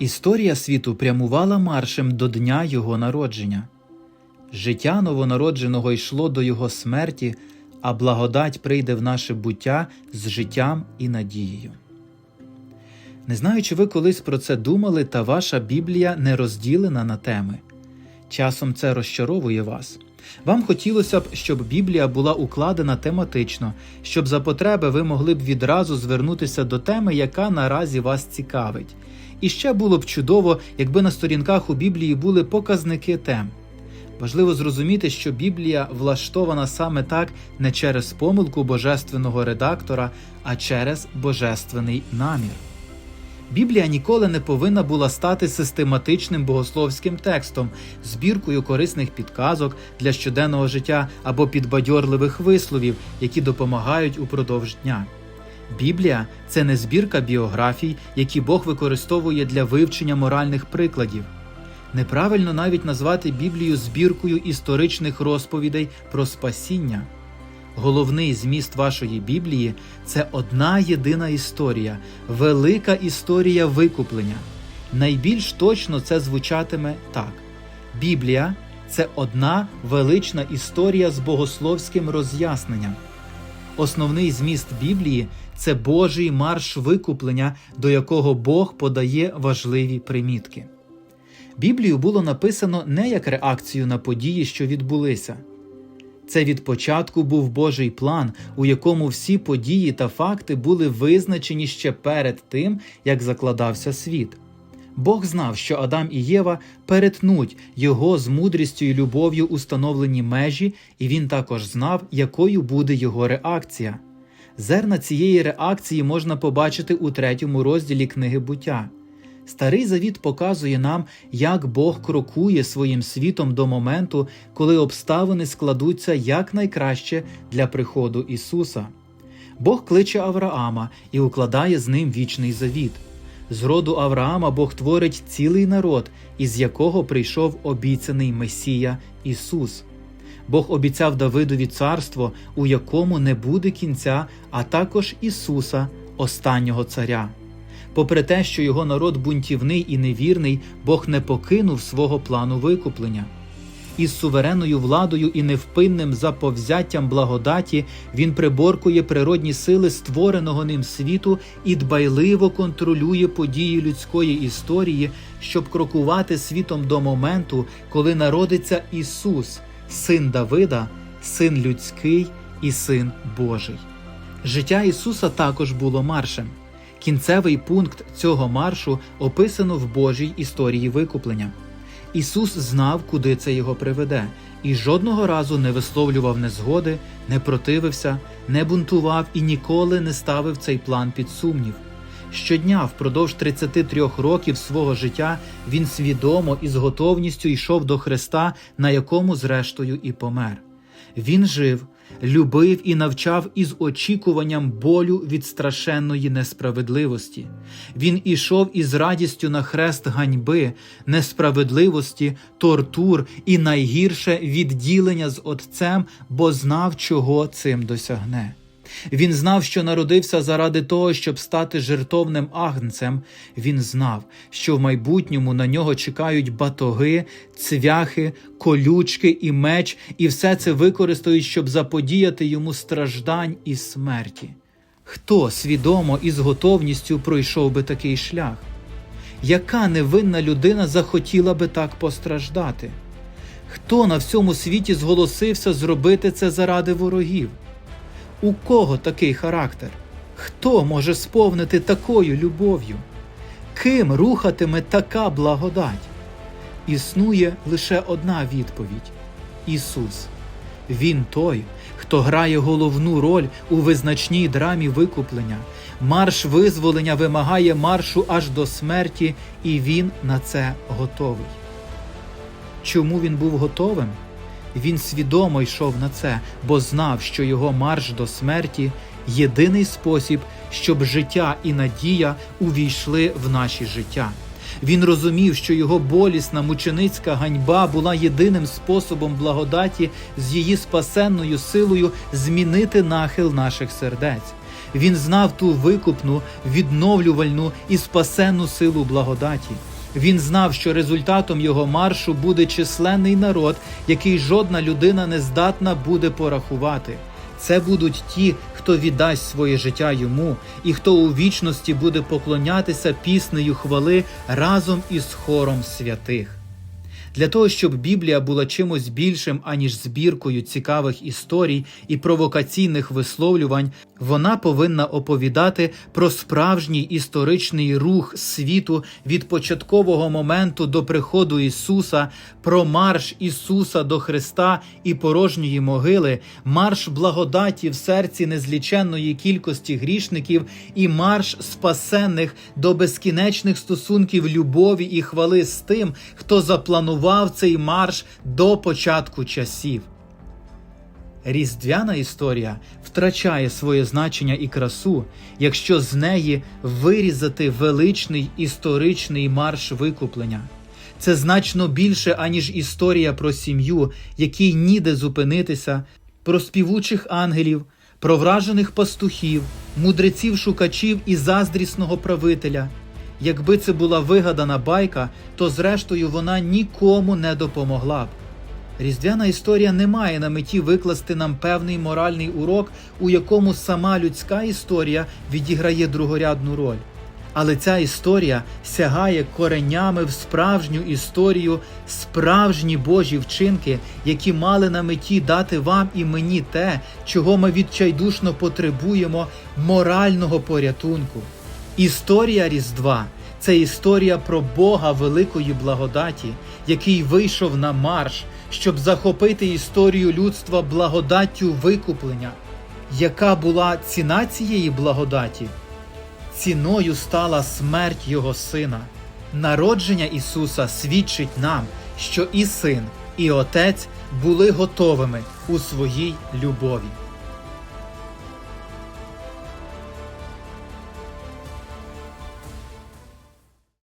Історія світу прямувала маршем до дня його народження. Життя новонародженого йшло до його смерті, а благодать прийде в наше буття з життям і надією. Не знаю, чи ви колись про це думали, та ваша Біблія не розділена на теми. Часом це розчаровує вас. Вам хотілося б, щоб Біблія була укладена тематично, щоб за потреби ви могли б відразу звернутися до теми, яка наразі вас цікавить. І ще було б чудово, якби на сторінках у Біблії були показники тем. Важливо зрозуміти, що Біблія влаштована саме так не через помилку божественного редактора, а через божественний намір. Біблія ніколи не повинна була стати систематичним богословським текстом, збіркою корисних підказок для щоденного життя або підбадьорливих висловів, які допомагають упродовж дня. Біблія це не збірка біографій, які Бог використовує для вивчення моральних прикладів. Неправильно навіть назвати Біблію збіркою історичних розповідей про спасіння. Головний зміст вашої Біблії це одна єдина історія, велика історія викуплення. Найбільш точно це звучатиме так: Біблія це одна велична історія з богословським роз'ясненням. Основний зміст Біблії це Божий марш викуплення, до якого Бог подає важливі примітки. Біблію було написано не як реакцію на події, що відбулися. Це від початку був Божий план, у якому всі події та факти були визначені ще перед тим, як закладався світ. Бог знав, що Адам і Єва перетнуть його з мудрістю і любов'ю установлені межі, і він також знав, якою буде його реакція. Зерна цієї реакції можна побачити у третьому розділі книги буття. Старий Завіт показує нам, як Бог крокує своїм світом до моменту, коли обставини складуться якнайкраще для приходу Ісуса. Бог кличе Авраама і укладає з ним вічний завіт. З роду Авраама Бог творить цілий народ, із якого прийшов обіцяний Месія Ісус. Бог обіцяв Давидові царство, у якому не буде кінця, а також Ісуса, останнього царя. Попри те, що його народ бунтівний і невірний, Бог не покинув свого плану викуплення. Із суверенною владою і невпинним заповзяттям благодаті він приборкує природні сили створеного ним світу і дбайливо контролює події людської історії, щоб крокувати світом до моменту, коли народиться Ісус, син Давида, син людський і син Божий. Життя Ісуса також було маршем. Кінцевий пункт цього маршу описано в Божій історії викуплення. Ісус знав, куди це його приведе, і жодного разу не висловлював незгоди, не противився, не бунтував і ніколи не ставив цей план під сумнів. Щодня, впродовж 33 років свого життя, він свідомо і з готовністю йшов до Христа, на якому, зрештою, і помер. Він жив, любив і навчав із очікуванням болю від страшенної несправедливості. Він ішов із радістю на хрест ганьби, несправедливості, тортур і найгірше відділення з Отцем, бо знав, чого цим досягне. Він знав, що народився заради того, щоб стати жертовним агнцем. Він знав, що в майбутньому на нього чекають батоги, цвяхи, колючки і меч, і все це використають, щоб заподіяти йому страждань і смерті. Хто свідомо і з готовністю пройшов би такий шлях? Яка невинна людина захотіла би так постраждати? Хто на всьому світі зголосився зробити це заради ворогів? У кого такий характер? Хто може сповнити такою любов'ю? Ким рухатиме така благодать? Існує лише одна відповідь Ісус. Він той, хто грає головну роль у визначній драмі викуплення. Марш визволення вимагає маршу аж до смерті, і він на це готовий. Чому він був готовим? Він свідомо йшов на це, бо знав, що його марш до смерті єдиний спосіб, щоб життя і надія увійшли в наші життя. Він розумів, що його болісна мученицька ганьба була єдиним способом благодаті з її спасенною силою змінити нахил наших сердець. Він знав ту викупну, відновлювальну і спасенну силу благодаті. Він знав, що результатом його маршу буде численний народ, який жодна людина не здатна буде порахувати. Це будуть ті, хто віддасть своє життя йому, і хто у вічності буде поклонятися піснею хвали разом із хором святих. Для того, щоб Біблія була чимось більшим, аніж збіркою цікавих історій і провокаційних висловлювань, вона повинна оповідати про справжній історичний рух світу від початкового моменту до приходу Ісуса, про марш Ісуса до Христа і порожньої могили, марш благодаті в серці незліченної кількості грішників і марш спасенних до безкінечних стосунків любові і хвали з тим, хто запланував цей марш до початку часів. Різдвяна історія втрачає своє значення і красу, якщо з неї вирізати величний історичний марш викуплення. Це значно більше, аніж історія про сім'ю, якій ніде зупинитися, про співучих ангелів, про вражених пастухів, мудреців шукачів і заздрісного правителя. Якби це була вигадана байка, то зрештою вона нікому не допомогла б. Різдвяна історія не має на меті викласти нам певний моральний урок, у якому сама людська історія відіграє другорядну роль. Але ця історія сягає коренями в справжню історію, справжні Божі вчинки, які мали на меті дати вам і мені те, чого ми відчайдушно потребуємо морального порятунку. Історія Різдва це історія про Бога великої благодаті, який вийшов на марш, щоб захопити історію людства благодаттю викуплення. Яка була ціна цієї благодаті? Ціною стала смерть Його Сина. Народження Ісуса свідчить нам, що і син, і Отець були готовими у своїй любові.